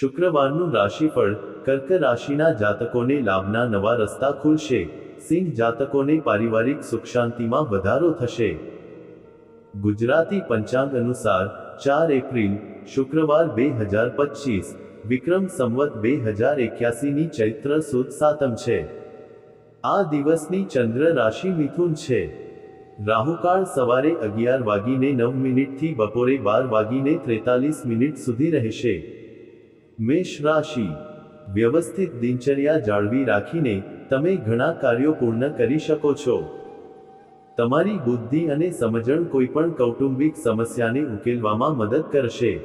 શુક્રવારનું રાશિફળ કર્ક રાશિના જાતકોને લાભના નવા રસ્તા ખુલશે. સિંહ જાતકોને પારિવારિક સુખ શાંતિમાં વધારો થશે. ગુજરાતી પંચાંગ અનુસાર ચાર એપ્રિલ, શુક્રવાર બે હજાર પચીસ, વિક્રમ સંવત બે હજાર એક્યાસીની ચૈત્ર સુદ સાતમ છે. આ દિવસની ચંદ્ર રાશિ મિથુન છે. રાહુકાળ સવારે અગિયાર વાગીને નવ મિનિટથી બપોરે બાર વાગીને ત્રેતાલીસ મિનિટ સુધી રહેશે. મેષ રાશિ. વ્યવસ્થિત દિનચર્યા જાળવી રાખીને તમે ઘણા કાર્યો પૂર્ણ કરી શકો છો. તમારી બુદ્ધિ અને સમજણ કોઈપણ કૌટુંબિક સમસ્યાને ઉકેલવામાં મદદ કરશે.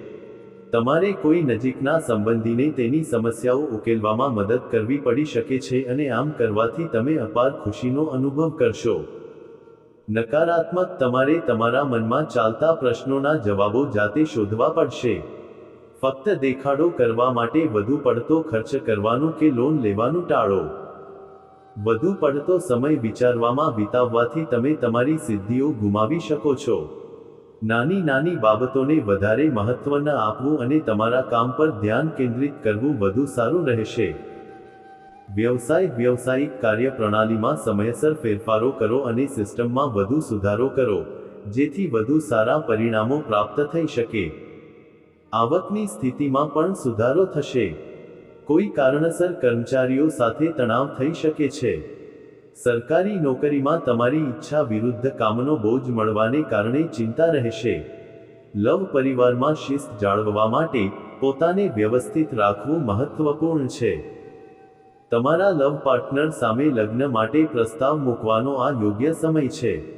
તમારે કોઈ નજીકના સંબંધીને તેની સમસ્યાઓ ઉકેલવામાં મદદ કરવી પડી શકે છે અને આમ કરવાથી તમે અપાર ખુશીનો અનુભવ કરશો. નકારાત્મક તમારે તમારા મનમાં ચાલતા પ્રશ્નોના જવાબો જાતે શોધવા પડશે. ફક્ત દેખાડો કરવા માટે વધુ પડતો ખર્ચ કરવાનું કે લોન લેવાનું ટાળો. વધુ પડતો સમય વિચારવામાં વિતાવવાથી તમે તમારી સિદ્ધિઓ ગુમાવી શકો છો. નાની નાની બાબતોને વધારે મહત્વ ન આપવું અને તમારા કામ પર ધ્યાન કેન્દ્રિત કરવું વધુ સારું રહેશે. વ્યવસાય વ્યવસાયિક કાર્યપ્રણાલીમાં સમયસર ફેરફારો કરો અને સિસ્ટમમાં વધુ સુધારો કરો, જેથી વધુ સારા પરિણામો પ્રાપ્ત થઈ શકે. આવકની સ્થિતિમાં પણ સુધારો થશે. કોઈ કારણસર કર્મચારીઓ સાથે તણાવ થઈ શકે છે. સરકારી નોકરીમાં તમારી ઈચ્છા વિરુદ્ધ કામનો બોજ મળવાને કારણે ચિંતા રહેશે. લવ પરિવારમાં શિસ્ત જાળવવા માટે પોતાને વ્યવસ્થિત રાખવું મહત્વપૂર્ણ છે. તમારા લવ પાર્ટનર સામે લગ્ન માટે પ્રસ્તાવ મૂકવાનો આ યોગ્ય સમય છે.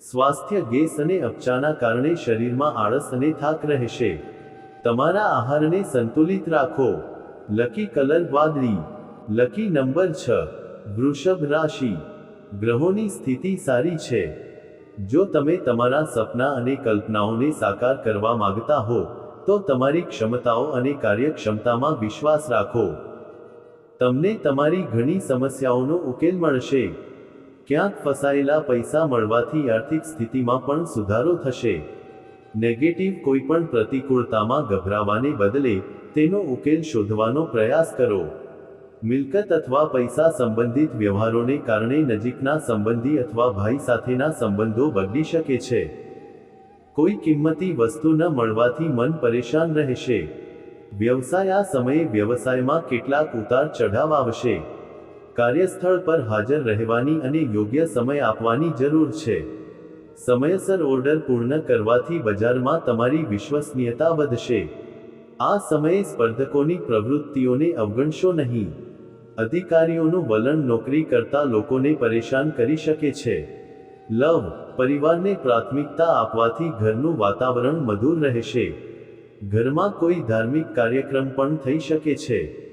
સ્વાસ્થ્ય ગેસ અને અપચાના કારણે શરીરમાં આળસ અને થાક રહેશે. તમારા આહારને સંતુલિત રાખો. લકી કલર વાદળી. લકી નંબર છ. વૃષભ રાશિ. ગ્રહોની સ્થિતિ સારી છે. જો તમે તમારા સપના અને કલ્પનાઓને સાકાર કરવા માંગતા હો, તો તમારી ક્ષમતાઓ અને કાર્યક્ષમતામાં વિશ્વાસ રાખો. તમને તમારી ઘણી સમસ્યાઓનો ઉકેલ મળશે. ક્યાંક ફસાયેલા પૈસા મળવાથી આર્થિક સ્થિતિમાં પણ સુધારો થશે. નેગેટિવ કોઈપણ પ્રતિકૂળતામાં ગભરાવાને બદલે તેનો ઉકેલ શોધવાનો પ્રયાસ કરો. મિલકત અથવા પૈસા સંબંધિત વ્યવહારોને કારણે નજીકના સંબંધી અથવા ભાઈ સાથેના સંબંધો બગડી શકે છે. કોઈ કિંમતી વસ્તુ ન મળવાથી મન પરેશાન રહેશે. વ્યવસાય આ સમયે વ્યવસાયમાં કેટલાક ઉતાર ચઢાવ આવશે. કાર્યસ્થળ પર હાજર રહેવાની અને યોગ્ય સમય આપવાની જરૂર છે. સમયસર ઓર્ડર પૂર્ણ કરવાથી બજારમાં તમારી વિશ્વસનીયતા વધશે. આ સમયે સ્પર્ધકોની પ્રવૃત્તિઓને અવગણશો નહીં. અધિકારીઓનું વલણ નોકરી કરતા લોકોને પરેશાન કરી શકે છે. લવ, પરિવારને પ્રાથમિકતા આપવાથી ઘરનું વાતાવરણ મધુર રહેશે. ઘરમાં કોઈ ધાર્મિક કાર્યક્રમ પણ થઈ શકે છે.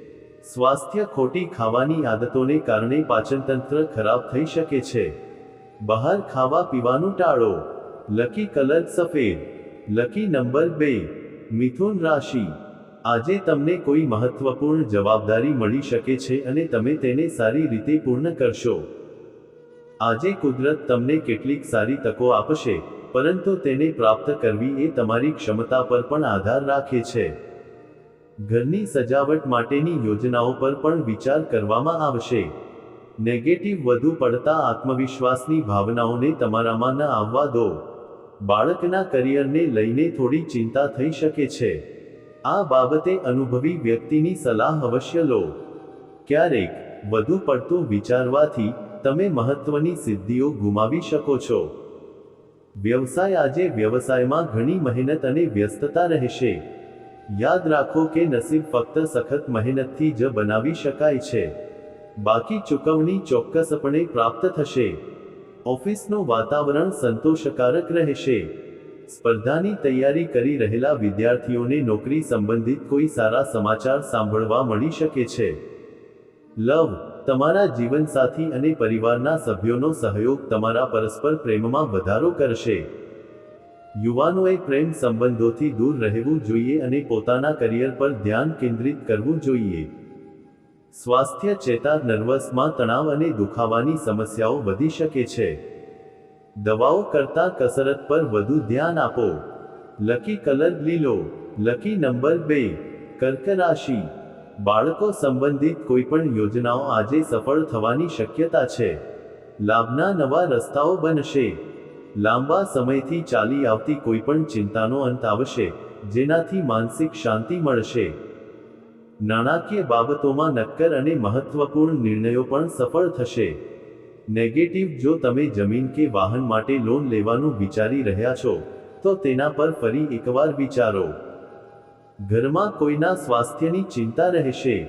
સ્વાસ્થ્ય ખોટી ખાવાની આદતોને કારણે પાચનતંત્ર ખરાબ થઈ શકે છે. બહાર ખાવા પીવાનું ટાળો. લકી કલર સફેદ. લકી નંબર બે. મિથુન રાશિ. આજે તમને કોઈ મહત્વપૂર્ણ જવાબદારી મળી શકે છે અને તમે તેને સારી રીતે પૂર્ણ કરશો. આજે કુદરત તમને કેટલીક સારી તકો આપશે, પરંતુ તેને પ્રાપ્ત કરવી એ તમારી ક્ષમતા પર પણ આધાર રાખે છે. ઘરની સજાવટ માટેની યોજનાઓ પર પણ વિચાર કરવામાં આવશે. નેગેટિવ વધુ પડતા આત્મવિશ્વાસની ભાવનાઓને તમારામાં ન આવવા દો. બાળકના કરિયરને લઈને થોડી ચિંતા થઈ શકે છે. આ બાબતે અનુભવી વ્યક્તિની સલાહ અવશ્ય લો. ક્યારેક વધુ પડતું વિચારવાથી તમે મહત્વની સિદ્ધિઓ ગુમાવી શકો છો. વ્યવસાય આજે વ્યવસાયમાં ઘણી મહેનત અને વ્યસ્તતા રહેશે. યાદ રાખો કે નસીબ ફક્ત સખત મહેનતથી જ બનાવી શકાય છે. બાકી ચૂકવણી ચોક્કસપણે પ્રાપ્ત થશે. ઓફિસનું વાતાવરણ સંતોષકારક રહેશે. સ્પર્ધાની તૈયારી કરી રહેલા વિદ્યાર્થીઓને નોકરી સંબંધિત કોઈ સારા સમાચાર સાંભળવા મળી શકે છે. લવ, તમારા જીવનસાથી અને પરિવારના સભ્યોનો સહયોગ તમારા પરસ્પર પ્રેમમાં વધારો કરશે. યુવાનોએ પ્રેમ સંબંધોથી દૂર રહેવું જોઈએ અને પોતાના કરિયર પર ધ્યાન કેન્દ્રિત કરવું જોઈએ. સ્વાસ્થ્ય ચેતા નર્વસમાં તણાવ અને દુખાવાની સમસ્યાઓ વધી શકે છે. દવાઓ કરતાં કસરત પર વધુ ધ્યાન આપો. લકી કલર લીલો, લકી નંબર બે, કર્ક રાશિ. બાળકો સંબંધિત કોઈપણ યોજનાઓ આજે સફળ થવાની શક્યતા છે. લાભના નવા રસ્તાઓ બનશે. લાંબા સમયથી ચાલી આવતી કોઈપણ ચિંતાનો અંત આવશે, જેનાથી માનસિક શાંતિ મળશે. નાણાકીય બાબતોમાં નક્કર અને મહત્વપૂર્ણ નિર્ણયો પણ સફળ થશે. નેગેટિવ, જો તમે જમીન કે વાહન માટે લોન લેવાનું વિચારી રહ્યા છો, તો તેના પર ફરી એકવાર વિચારો. ઘરમાં કોઈના સ્વાસ્થ્યની ચિંતા રહેશે.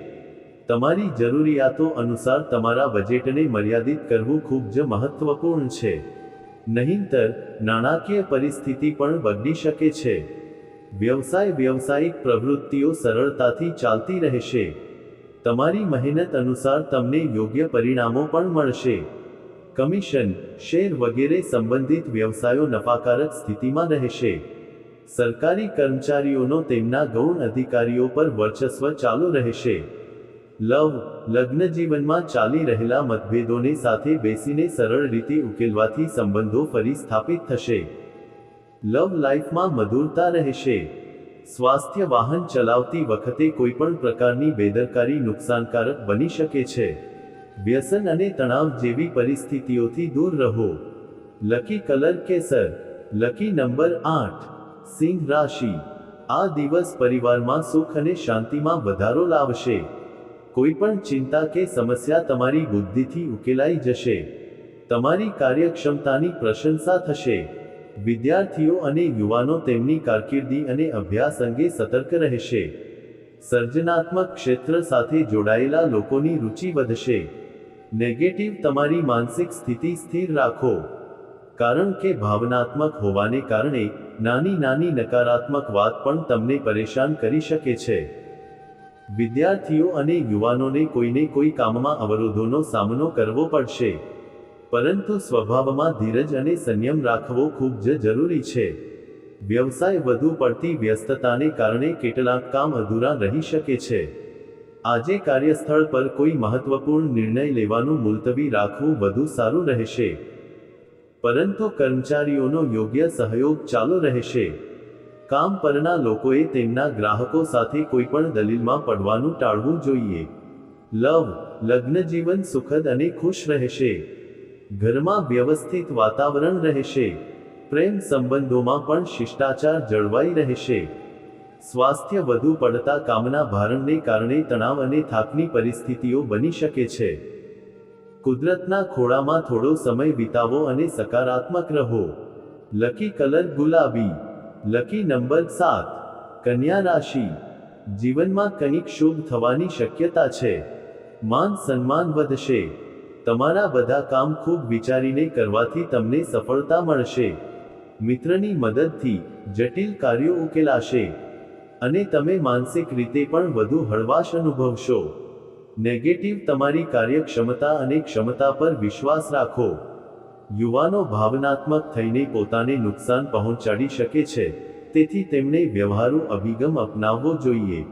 તમારી જરૂરિયાતો અનુસાર તમારા બજેટને મર્યાદિત કરવું ખૂબ જ મહત્વપૂર્ણ છે. નહીંતર, નાણાકીય પરિસ્થિતિ પણ બગડી શકે છે. વ્યવસાય વ્યવસાયિક પ્રવૃત્તિઓ સરળતાથી ચાલતી રહેશે. તમારી મહેનત અનુસાર તમને યોગ્ય પરિણામો પણ મળશે. કમિશન, શેર વગેરે સંબંધિત વ્યવસાયો નફાકારક સ્થિતિમાં રહેશે. સરકારી કર્મચારીઓનો તેમના ગૌણ અધિકારીઓ પર વર્ચસ્વ ચાલુ રહેશે. લવ લગ્ન જીવનમાં ચાલી રહેલા મતભેદોને સાથે બેસીને સરળ રીતે ઉકેલવાથી સંબંધો ફરી સ્થાપિત થશે. લવ લાઈફમાં મધુરતા રહેશે. સ્વાસ્થ્ય વાહન ચલાવતી વખતે કોઈ પણ પ્રકારની બેદરકારી નુકસાનકારક બની શકે છે. વ્યસન અને તણાવ જેવી પરિસ્થિતિઓથી દૂર રહો. લકી કલર કેસર, લકી નંબર આઠ, સિંહ રાશિ. આ દિવસ પરિવારમાં સુખ અને શાંતિમાં વધારો લાવશે. કોઈ પણ ચિંતા કે સમસ્યા તમારી બુદ્ધિથી ઉકેલાઈ જશે. તમારી કાર્યક્ષમતાની પ્રશંસા થશે. વિદ્યાર્થીઓ અને યુવાનો તેમની કારકિર્દી અને અભ્યાસ અંગે સતર્ક રહેશે. સર્જનાત્મક ક્ષેત્ર સાથે જોડાયેલા લોકોની રુચિ વધશે. નેગેટિવ તમારી માનસિક સ્થિતિ સ્થિર રાખો. કારણ કે ભાવનાત્મક હોવાને કારણે નાની નાની નકારાત્મક વાત પણ તમને પરેશાન કરી શકે છે. વિદ્યાર્થીઓ અને યુવાનોને કોઈને કોઈ કામમાં અવરોધોનો સામનો કરવો પડશે. પરંતુ સ્વભાવમાં ધીરજ અને સંયમ રાખવો ખૂબ જ જરૂરી છે. વ્યવસાય વધુ પડતી વ્યસ્તતાને કારણે કેટલાક કામ અધૂરા રહી શકે છે. આજે કાર્યસ્થળ પર કોઈ મહત્વપૂર્ણ નિર્ણય લેવાનું મુલતવી રાખવું વધુ સારું રહેશે. પરંતુ કર્મચારીઓનો યોગ્ય સહયોગ ચાલુ રહેશે. કામ પરના લોકોએ તેમના ગ્રાહકો સાથે કોઈપણ દલીલમાં પડવાનું ટાળવું જોઈએ. લવ લગ્ન જીવન સુખદ અને ખુશ રહેશે. ઘરમાં વ્યવસ્થિત વાતાવરણ રહેશે. પ્રેમ સંબંધોમાં પણ શિષ્ટાચાર જળવાઈ રહેશે. સ્વાસ્થ્ય વધુ પડતા કામના ભારણને કારણે તણાવ અને થાકની પરિસ્થિતિઓ બની શકે છે. કુદરતના ખોળામાં થોડો સમય વિતાવો અને સકારાત્મક રહો. લકી કલર ગુલાબી. લકી નંબર સાત. કન્યા રાશિ. જીવનમાં કંઈક શુભ થવાની શક્યતા છે. માન સન્માન વધશે. તમારા બધા કામ ખૂબ વિચારીને કરવાથી તમને સફળતા મળશે. મિત્રની મદદથી જટિલ કાર્યો ઉકેલાશે. અને તમે માનસિક રીતે પણ વધુ હળવાશ અનુભવશો. નેગેટિવ તમારી કાર્યક્ષમતા અને ક્ષમતા પર વિશ્વાસ રાખો. યુવાનો ભાવનાત્મક થઈને પોતાને નુકસાન પહોંચાડી શકે છે. તેથી તેમણે વ્યવહારુ અભિગમ અપનાવવો જોઈએ.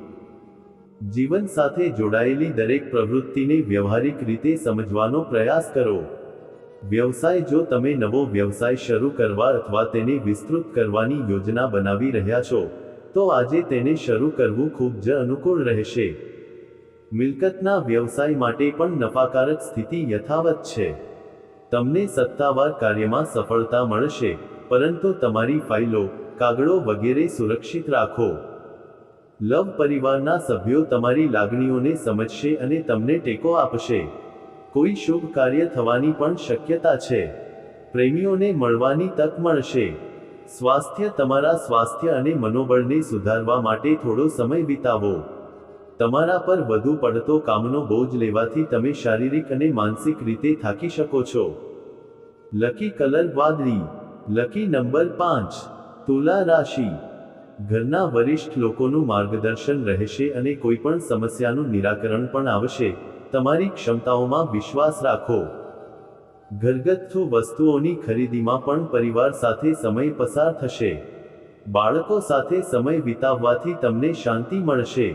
જીવન સાથે જોડાયેલી દરેક પ્રવૃત્તિને વ્યવહારિક રીતે સમજવાનો પ્રયાસ કરો. વ્યવસાય જો તમે નવો વ્યવસાય શરૂ કરવા અથવા તેને વિસ્તૃત કરવાની યોજના બનાવી રહ્યા છો, તો આજે તેને શરૂ કરવું ખૂબ જ અનુકૂળ રહેશે. મિલકતના વ્યવસાય માટે પણ નફાકારક સ્થિતિ યથાવત છે. તમને સત્તાવાર કાર્યમાં સફળતા મળશે, પરંતુ તમારી ફાઇલો, કાગળો વગેરે સુરક્ષિત રાખો. લવ પરિવારના સભ્યો તમારી લાગણીઓને સમજશે અને તમને ટેકો આપશે. કોઈ શુભ કાર્ય થવાની પણ શક્યતા છે. પ્રેમીઓને મળવાની તક મળશે. સ્વાસ્થ્ય તમારા સ્વાસ્થ્ય અને મનોબળને સુધારવા માટે થોડો સમય વિતાવો. તમારા પર વધુ પડતો કામનો બોજ લેવાથી તમે શારીરિક અને માનસિક રીતે થાકી શકો છો. લકી કલર વાદળી. લકી નંબર પાંચ. તુલા રાશિ. ઘરના વરિષ્ઠ લોકોનું માર્ગદર્શન રહેશે અને કોઈ પણ સમસ્યાનું નિરાકરણ પણ આવશે. તમારી ક્ષમતાઓમાં વિશ્વાસ રાખો. ઘરગથ્થુ વસ્તુઓની ખરીદીમાં પણ પરિવાર સાથે સમય પસાર થશે. બાળકો સાથે સમય વિતાવવાથી તમને શાંતિ મળશે.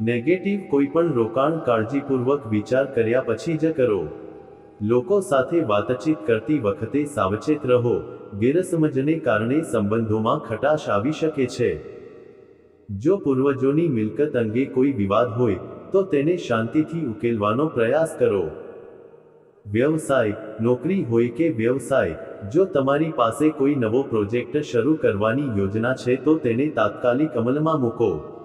નેગેટિવ કોઈ પણ રોકાણ કાળજીપૂર્વક વિચાર કર્યા પછી જ કરો. લોકો સાથે વાતચીત કરતી વખતે સાવચેત રહો. ગેરસમજને કારણે સંબંધોમાં ખટાશ આવી શકે છે. જો પૂર્વજોની મિલકત અંગે કોઈ વિવાદ હોય, તો તેને શાંતિથી ઉકેલવાનો પ્રયાસ કરો. વ્યવસાય, નોકરી હોય કે વ્યવસાય, જો તમારી પાસે કોઈ નવો પ્રોજેક્ટ શરૂ કરવાની યોજના છે, તો તેને તાત્કાલિક અમલમાં મૂકો.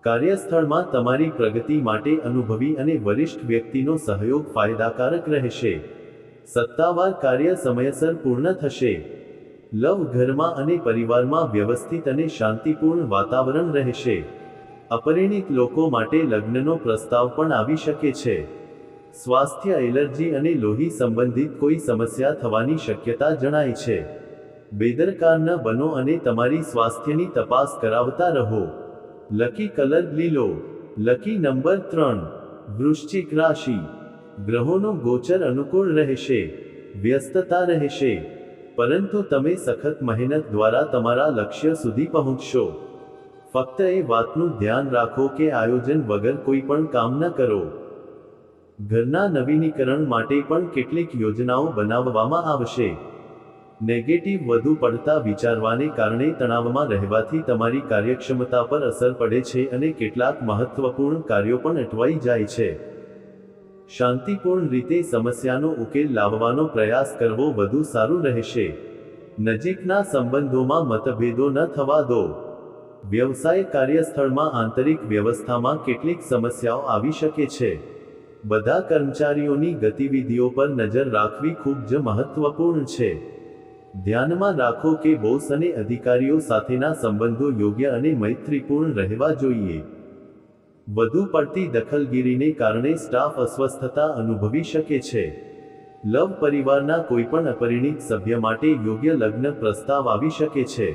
કાર્યસ્થળમાં તમારી પ્રગતિ માટે અનુભવી અને વરિષ્ઠ વ્યક્તિનો સહયોગ ફાયદાકારક રહેશે. સત્તાવાર કાર્ય સમયસર પૂર્ણ થશે. લવ ઘરમાં અને પરિવારમાં વ્યવસ્થિત અને શાંતિપૂર્ણ વાતાવરણ રહેશે. અપરિણિત લોકો માટે લગ્નનો પ્રસ્તાવ પણ આવી શકે છે. સ્વાસ્થ્ય, એલર્જી અને લોહી સંબંધિત કોઈ સમસ્યા થવાની શક્યતા જણાય છે. બેદરકાર ન બનો અને તમારી સ્વાસ્થ્યની તપાસ કરાવતા રહો. લકી કલર લીલો. લકી નંબર ત્રણ. વૃશ્ચિક રાશિ. ગ્રહોનો ગોચર અનુકૂળ રહેશે, વ્યસ્તતા રહેશે, પરંતુ તમે સખત મહેનત દ્વારા તમારા લક્ષ્ય સુધી પહોંચશો. ફક્ત એ વાતનું ધ્યાન રાખો કે આયોજન વગર કોઈ પણ કામ ન કરો. ઘરના નવીનીકરણ માટે પણ કેટલીક યોજનાઓ બનાવવામાં આવશે. નેગેટિવ વધુ પડતા વિચારવાને કારણે તણાવમાં રહેવાથી તમારી કાર્યક્ષમતા પર અસર પડે છે અને કેટલાક મહત્વપૂર્ણ કાર્યો પણ અટવાઈ જાય છે. શાંતિપૂર્ણ રીતે સમસ્યાનો ઉકેલ લાવવાનો પ્રયાસ કરવો વધુ સારું રહેશે. નજીકના સંબંધોમાં મતભેદો ન થવા દો. વ્યવસાય કાર્યસ્થળમાં આંતરિક વ્યવસ્થામાં કેટલીક સમસ્યાઓ આવી શકે છે. બધા કર્મચારીઓની ગતિવિધિઓ પર નજર રાખવી ખૂબ જ મહત્વપૂર્ણ છે. ધ્યાનમાં રાખો કે બોસ અને અધિકારીઓ સાથેના સંબંધો યોગ્ય અને મૈત્રીપૂર્ણ રહેવા જોઈએ. વધુ પડતી દખલગીરીને કારણે સ્ટાફ અસ્વસ્થતા અનુભવી શકે છે. લવ પરિવારના કોઈપણ અપરિણિત સભ્ય માટે યોગ્ય લગ્ન પ્રસ્તાવ આવી શકે છે.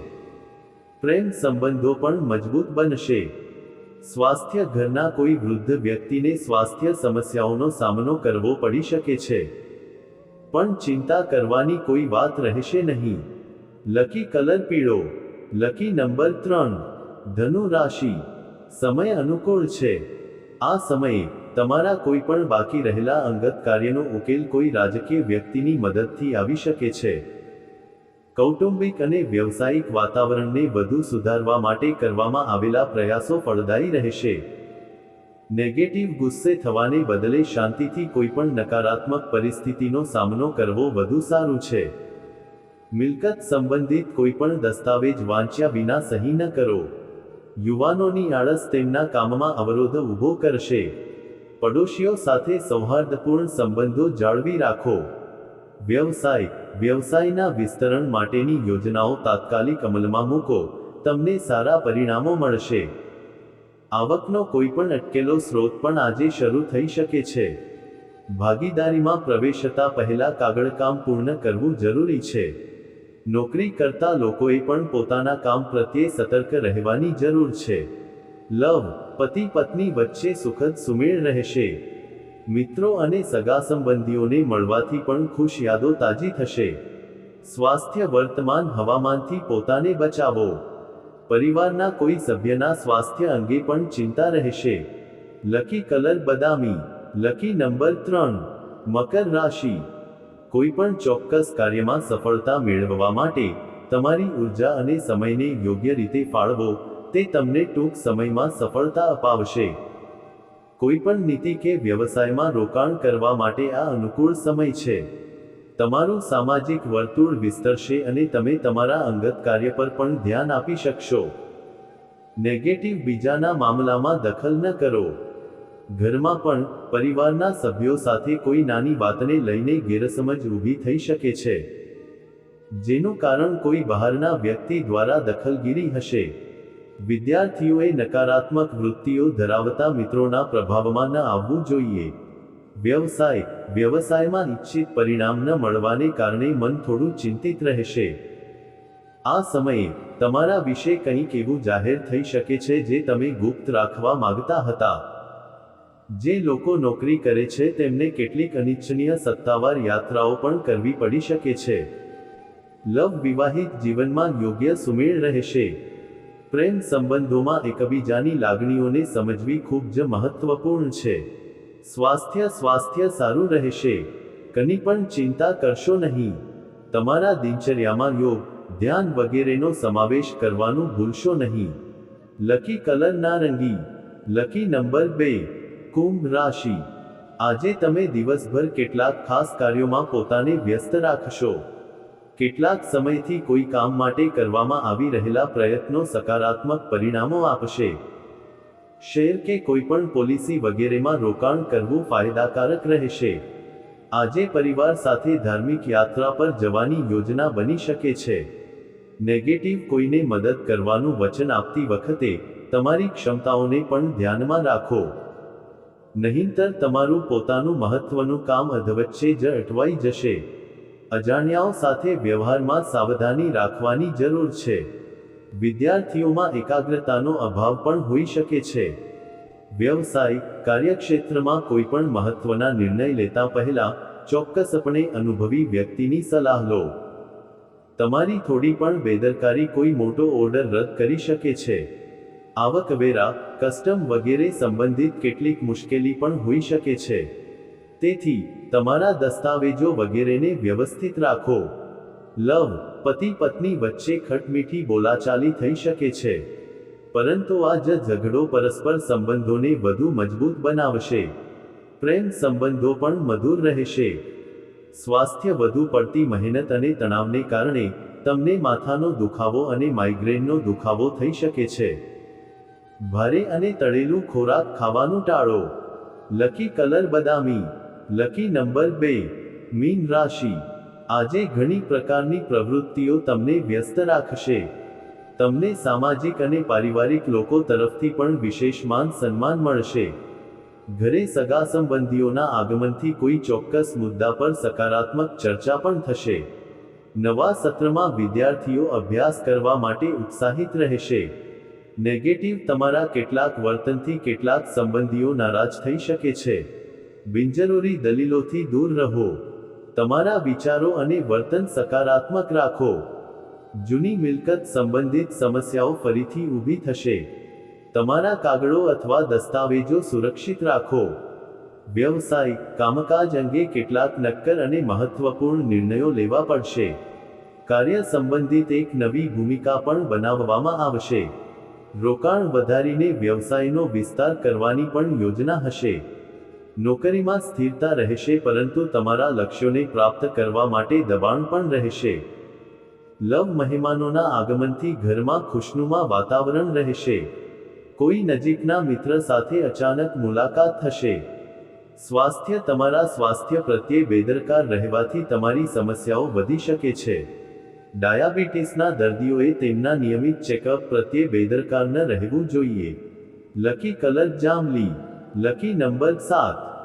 પ્રેમ સંબંધો પણ મજબૂત બનશે. સ્વાસ્થ્ય ઘરના કોઈ વૃદ્ધ વ્યક્તિને સ્વાસ્થ્ય સમસ્યાઓનો સામનો કરવો પડી શકે છે. પણ ચિંતા કરવાની કોઈ વાત રહેશે નહીં. લકી કલર પીળો, લકી નંબર ત્રણ, ધનુ રાશિ. સમય અનુકૂળ છે. આ સમયે તમારા કોઈ પણ બાકી રહેલા અંગત કાર્યનો ઉકેલ કોઈ રાજકીય વ્યક્તિની મદદથી આવી શકે છે. કૌટુંબિક અને વ્યવસાયિક વાતાવરણને વધુ સુધારવા માટે કરવામાં આવેલા પ્રયાસો ફળદાયી રહેશે. નેગેટિવ ગુસ્સે થવાને બદલે શાંતિથી કોઈપણ નકારાત્મક પરિસ્થિતિનો સામનો કરવો વધુ સારું છે. મિલકત સંબંધિત કોઈપણ દસ્તાવેજ વાંચ્યા વિના સહી ન કરો. યુવાનોની આળસ તેમના કામમાં અવરોધ ઊભો કરશે. પડોશીઓ સાથે સૌહાર્દપૂર્ણ સંબંધો જાળવી રાખો. વ્યવસાય, વ્યવસાયના વિસ્તરણ માટેની યોજનાઓ તાત્કાલિક અમલમાં મૂકો. તમને સારા પરિણામો મળશે. આવકનો કોઈપણ અટકેલો સ્ત્રોત પણ આજે શરૂ થઈ શકે છે. ભાગીદારીમાં પ્રવેશતા પહેલા કાગળકામ પૂર્ણ કરવું જરૂરી છે. નોકરી કરતા લોકોએ પણ પોતાના કામ પ્રત્યે સતર્ક રહેવાની જરૂર છે. લવ, પતિ પત્ની વચ્ચે સુખદ સુમેળ રહેશે. મિત્રો અને સગા સંબંધીઓને મળવાથી પણ ખુશ યાદો તાજી થશે. સ્વાસ્થ્ય વર્તમાન હવામાનથી પોતાને બચાવો. પરિવારના કોઈ સભ્યના સ્વાસ્થ્ય અંગે પણ ચિંતા રહેશે. લકી કલર બદામી, લકી નંબર ત્રણ, મકર રાશિ. કોઈ પણ ચોક્કસ કાર્યમાં સફળતા મેળવવા માટે તમારી ઊર્જા અને સમયને યોગ્ય રીતે ફાળવો, તે તમને ટૂંક સમયમાં સફળતા અપાવશે. કોઈ પણ નીતિ કે વ્યવસાયમાં રોકાણ કરવા માટે આ અનુકૂળ સમય છે. તમારું સામાજિક વર્તુળ વિસ્તરશે અને તમે તમારા અંગત કાર્ય પર પણ ધ્યાન આપી શકશો. નેગેટિવ બીજાના મામલામાં દખલ ન કરો. ઘરમાં પણ પરિવારના સભ્યો સાથે કોઈ નાની વાતને લઈને ગેરસમજ ઊભી થઈ શકે છે. જેનું કારણ કોઈ બહારના વ્યક્તિ દ્વારા દખલગીરી હશે. વિદ્યાર્થીઓએ નકારાત્મક વૃત્તિઓ ધરાવતા મિત્રોના પ્રભાવમાં ન આવવું જોઈએ. વ્યવસાય, વ્યવસાયમાં ઈચ્છિત પરિણામ ન મળવાને કારણે મન થોડું ચિંતિત રહેશે. આ સમયે તમારા વિશે કંઈક એવું જાહેર થઈ શકે છે જે તમે ગુપ્ત રાખવા માંગતા હતા. જે લોકો નોકરી કરે છે, તેમને કેટલીક અનિચ્છનીય સત્તાવાર યાત્રાઓ પણ કરવી પડી શકે છે. લવ વિવાહિત જીવનમાં યોગ્ય સુમેળ રહેશે. પ્રેમ સંબંધોમાં એકબીજાની લાગણીઓને સમજવી ખૂબ જ મહત્વપૂર્ણ છે. સ્વાસ્થ્ય સ્વાસ્થ્ય સારું રહેશે. કની પણ ચિંતા કરશો નહીં. તમારા દિનચર્યામાં યોગ, ધ્યાન વગેરેનો સમાવેશ કરવાનું ભૂલશો નહીં. લકી કલર નારંગી. લકી નંબર બે. કુંભ રાશિ. આજે તમે દિવસભર કેટલાક ખાસ કાર્યોમાં પોતાને વ્યસ્ત રાખશો. કેટલાક સમયથી કોઈ કામ માટે કરવામાં આવી રહેલા પ્રયત્નો સકારાત્મક પરિણામો આપશે. શેર કે કોઈપણ પોલિસી વગેરેમાં રોકાણ કરવું ફાયદાકારક રહેશે. આજે પરિવાર સાથે ધાર્મિક યાત્રા પર જવાની યોજના બની શકે છે. નેગેટિવ કોઈને મદદ કરવાનું વચન આપતી વખતે તમારી ક્ષમતાઓને પણ ધ્યાનમાં રાખો. નહીંતર તમારું પોતાનું મહત્વનું કામ અધવચ્ચે જ અટવાઈ જશે. અજાણ્યાઓ સાથે વ્યવહારમાં સાવધાની રાખવાની જરૂર છે. વિદ્યાર્થીઓમાં એકાગ્રતાનો અભાવ પણ હોઈ શકે છે. વ્યવસાય કાર્યક્ષેત્રમાં કોઈ પણ મહત્વના નિર્ણય લેતા પહેલા ચોક્કસપણે અનુભવી વ્યક્તિની સલાહ લો. તમારી થોડી પણ બેદરકારી કોઈ મોટો ઓર્ડર રદ કરી શકે છે. આવકવેરા કસ્ટમ વગેરે સંબંધિત કેટલીક મુશ્કેલી પણ હોઈ શકે છે. તેથી, તમારા દસ્તાવેજો વગેરેને વ્યવસ્થિત રાખો. લવ પતિ પત્ની વચ્ચે ખટમીઠી બોલાચાલી થઈ શકે છે. પરંતુ આ જ ઝઘડો પરસ્પર સંબંધોને વધુ મજબૂત બનાવશે. પ્રેમ સંબંધો પણ મધુર રહેશે. સ્વાસ્થ્ય વધુ પડતી મહેનત અને તણાવને કારણે, તમને માથાનો દુખાવો અને માઇગ્રેનનો દુખાવો થઈ શકે છે. ભારે અને તળેલું ખોરાક ખાવાનું ટાળો. લકી કલર બદામી. લકી નંબર બે, મીન રાશિ. આજે ઘણી પ્રકારની પ્રવૃત્તિઓ તમને વ્યસ્ત રાખશે. તમને સામાજિક અને પારિવારિક લોકો તરફથી પણ વિશેષ માન સન્માન મળશે. ઘરે સગા સંબંધીઓના આગમનથી કોઈ ચોક્કસ મુદ્દા પર સકારાત્મક ચર્ચા પણ થશે. નવા સત્રમાં વિદ્યાર્થીઓ અભ્યાસ કરવા માટે ઉત્સાહિત રહેશે. નેગેટિવ તમારા કેટલાક વર્તનથી કેટલાક સંબંધીઓ નારાજ થઈ શકે છે. બિનજરૂરી દલીલોથી દૂર રહો. તમારા વિચારો અને વર્તન સકારાત્મક રાખો. જૂની મિલકત સંબંધિત સમસ્યાઓ ફરીથી ઊભી થશે. તમારા કાગળો અથવા દસ્તાવેજો સુરક્ષિત રાખો. વ્યવસાય, કામકાજ અંગે કેટલાક નક્કર અને મહત્વપૂર્ણ નિર્ણયો લેવા પડશે. કાર્ય સંબંધિત એક નવી ભૂમિકા પણ બનાવવામાં આવશે. રોકાણ વધારીને વ્યવસાયનો વિસ્તાર કરવાની પણ યોજના હશે. નોકરીમાં સ્થિરતા રહેશે પરંતુ તમારા લક્ષ્યોને પ્રાપ્ત કરવા માટે દબાણ પણ રહેશે. લવ મહેમાનોના આગમનથી ઘરમાં ખુશનુમા વાતાવરણ રહેશે. કોઈ નજીકના મિત્ર સાથે અચાનક મુલાકાત થશે. સ્વાસ્થ્ય તમારા સ્વાસ્થ્ય પ્રત્યે બેદરકાર રહેવાથી તમારી સમસ્યાઓ વધી શકે છે. ડાયાબિટીસના દર્દીઓએ તેમના નિયમિત ચેકઅપ પ્રત્યે બેદરકાર ન રહેવું જોઈએ. લકી કલર જાંબલી લકી નંબર સાત.